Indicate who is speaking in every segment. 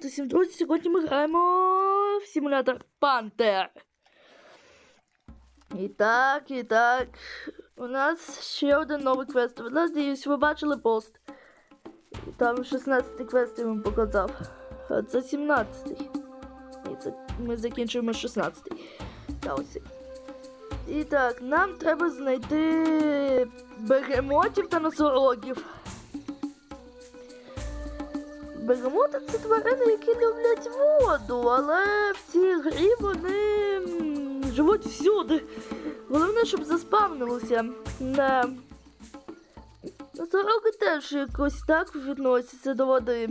Speaker 1: Привіт усім друзі! Сьогодні ми граємо в симулятор Пантер. І так, і так. У нас ще один новий квест. Надіюсь, ви бачили пост. Там 16 квест я вам показав. А це 17. І це ми закінчуємо 16. Та ось. І так, нам треба знайти бегемотів та носорогів. Бегемоти це тварини, які люблять воду, але в цій грі вони живуть всюди. Головне, щоб заспавнилося. Не. Сороки теж якось так відносяться до води.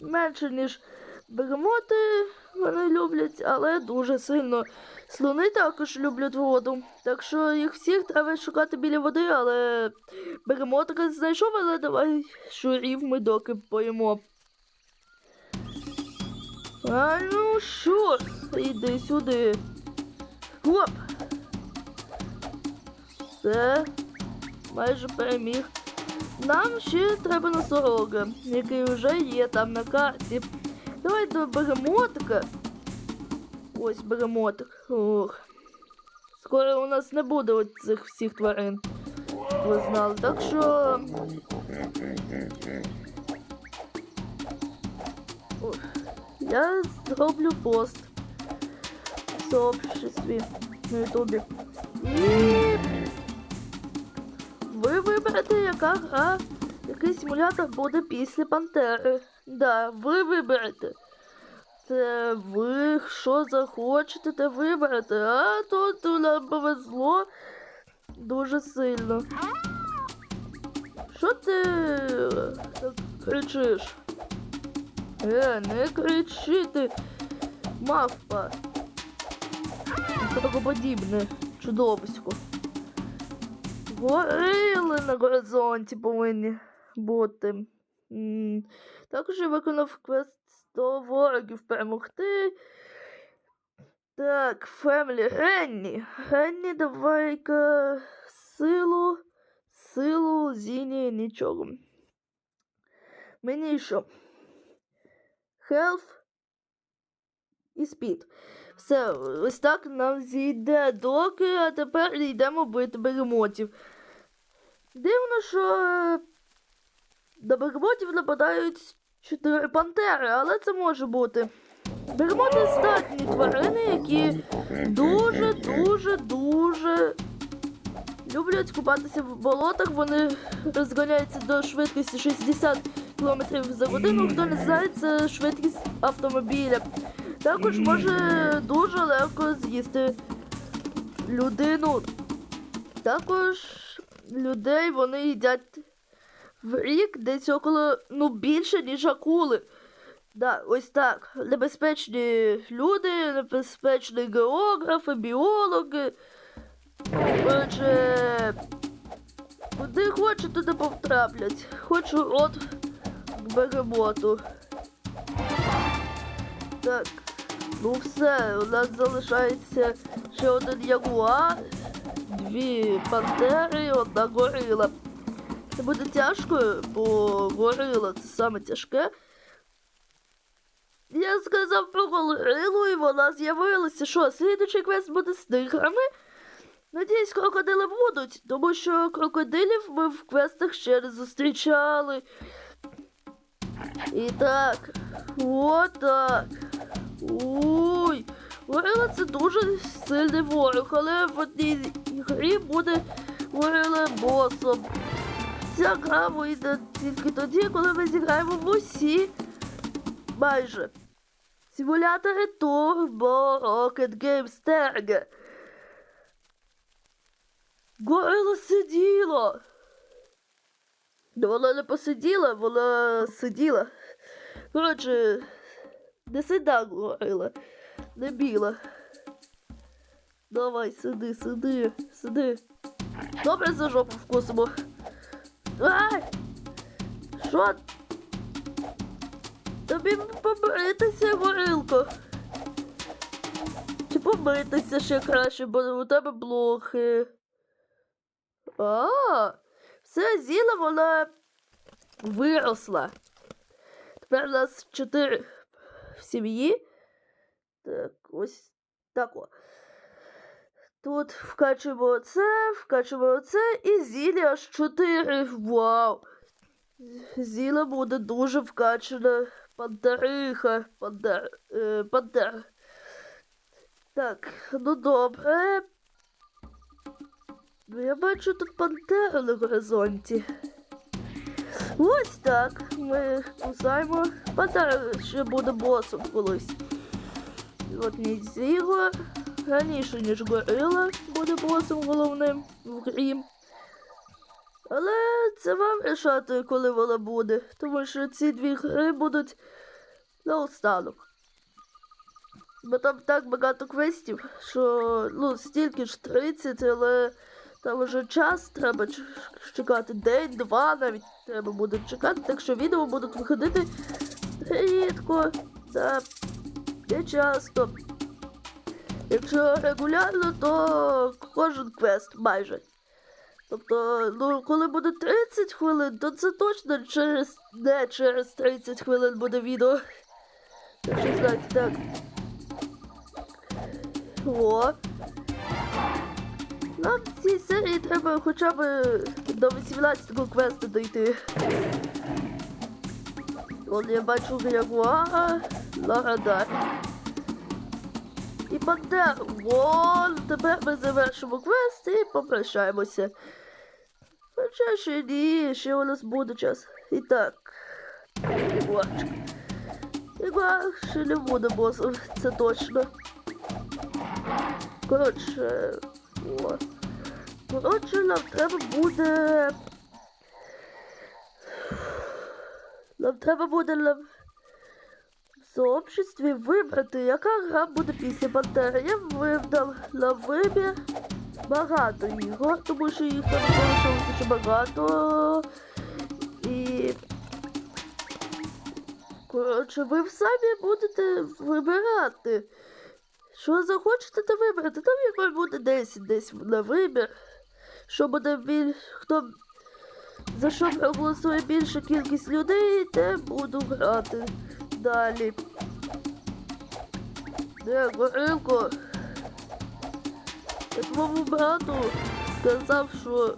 Speaker 1: Менше, ніж бегемоти вони люблять, але дуже сильно. Слони також люблять воду. Так що їх всіх треба шукати біля води, але бегемотика знайшов, але давай щурів ми доки поїмо. А ну що? Іди сюди. Хоп! Все, майже переміг. Нам ще треба носорога, який вже є там на карті. Давай до бегемотика. Ось бегемотик. Ох. Скоро у нас не буде цих всіх тварин. Ви знали. Так що. Ох. Я зроблю пост в сообществі на Ютубі. І ви виберете, яка гра, який симулятор буде після Пантери. Да, ви виберете. Це ви що захочете, те виберете, а тут нам повезло дуже сильно. Що ти кричиш? Е, не кричи ти, мавпа. Сорокоподібне чудовисько. Горили на горизонті повинні бути. М, Також виконав квест 100 ворогів перемогти. Так, Фемлі, Генні. Генні, давай-ка силу, силу, зіні, нічого. Мені що? Health і спід. Все, ось так нам зійде доки, а тепер йдемо бити бегемотів. Дивно, що до бегемотів нападають чотири пантери, але це може бути. Бегемоти статні тварини, які дуже, дуже, дуже люблять купатися в болотах. Вони розганяються до швидкості 60 км за годину. Хто не знає, це швидкість автомобіля. Також може дуже легко з'їсти людину. Також людей вони їдять в рік десь около, ну, більше, ніж акули. Да, ось так. Небезпечні люди, небезпечні географи, біологи. Отже, куди хочуть, туди повтраплять. Хочу рот к бегемоту. Так, ну все, у нас залишається ще один ягуар, дві пантери, одна горила. Буде тяжко, бо горила це саме тяжке. Я сказав про горилу, і вона з'явилася. Що, слідучий квест буде з тиграми? Надіюсь, крокодили будуть, тому що крокодилів ми в квестах ще не зустрічали. І так, отак. Ой, горила це дуже сильний ворог, але в одній грі буде горила босом. Ця гра вийде тільки тоді, коли ми зіграємо в усі майже. Симулятори Turbo Rocket Games Tag. Горила сиділа. Ну, вона не посиділа, вона сиділа. Коротше, не сида горила, не біла. Давай, сиди, сиди, сиди. Добре за жопу вкусимо. Ай! Що? Тобі побритися, горилко. Чи побитися ще краще, бо у тебе блохи. А, все, зіла вона виросла. Тепер у нас чотири в сім'ї. Так, ось так. О. Тут вкачуємо це, вкачуємо оце і зілля аж чотири. Вау! Зіла буде дуже вкачана. Пантериха. Пантер, е, пантер. Так, ну добре. Ну, я бачу тут пантера на горизонті. Ось так. Ми кусаємо. Пантера ще буде босом колись. От мій Зіго. Раніше, ніж горила, буде босом головним в грі. Але це вам рішати, коли вона буде, тому що ці дві гри будуть наостанок. Бо там так багато квестів, що ну, стільки ж 30, але там вже час треба чекати день, два навіть треба буде чекати, так що відео будуть виходити рідко та не часто. Якщо регулярно, то кожен квест майже. Тобто, ну, коли буде 30 хвилин, то це точно через не через 30 хвилин буде відео. Так що знаєте, так. О. Нам в цій серії треба хоча б до 18-го квесту дойти. От я бачу ягуара на радарі. І пантер. Вон, тепер ми завершимо квест і попрощаємося. Хоча ще ні, ще у нас буде час. І так. Ігор ще не буде босом, це точно. Коротше. Коротше, нам треба буде. Нам треба буде нам сообществі вибрати, яка гра буде після. Я вибрав на вибір багато ігор, тому що їх там залишилося ще багато. І. Коротше, ви самі будете вибирати. Що захочете, то вибрати. Там якось буде 10 десь на вибір. Що буде біль... хто за що проголосує більша кількість людей, те буду грати далі. Де, горилко? Я твоєму брату сказав, що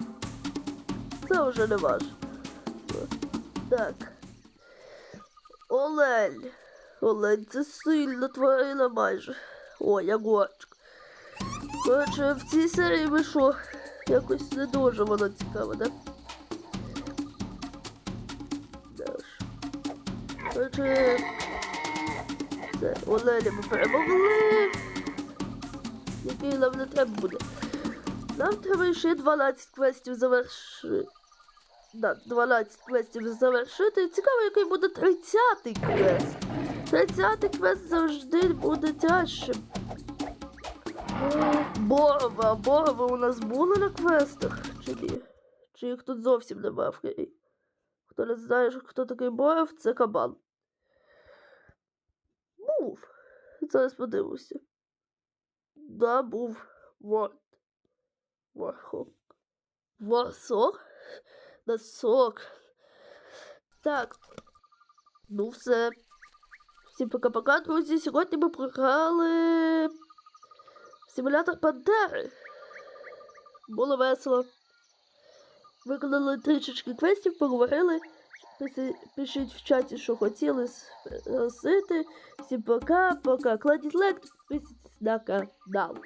Speaker 1: це вже не ваш. Так. Олень. Олень, це сильна тварина майже. О, ягуарчик. Коротше, в цій серії вийшло якось не дуже воно цікаво? Да Коротше, все, Оленя ми перемогли. Який нам не треба буде. Нам треба ще 12 квестів завершити. Да, 12 квестів завершити. Цікаво, який буде 30-й квест. 30-й квест завжди буде тяжчим. Борова, Борова у нас були на квестах, чи ні? Чи їх тут зовсім нема в? Хто не знає, хто такий Боров, це кабан. Був. Зараз подивимося. Да, був. Вот. Вархок. Варсок? Носок. Так. Ну, все. Всім пока-пока, друзі. Сьогодні ми програли симулятор Пантери. Було весело. Виконали трішечки квестів, поговорили. Пишіть в чаті, що хотіли спросити. Всім пока, пока. Кладіть лайк, підписуйтесь на канал.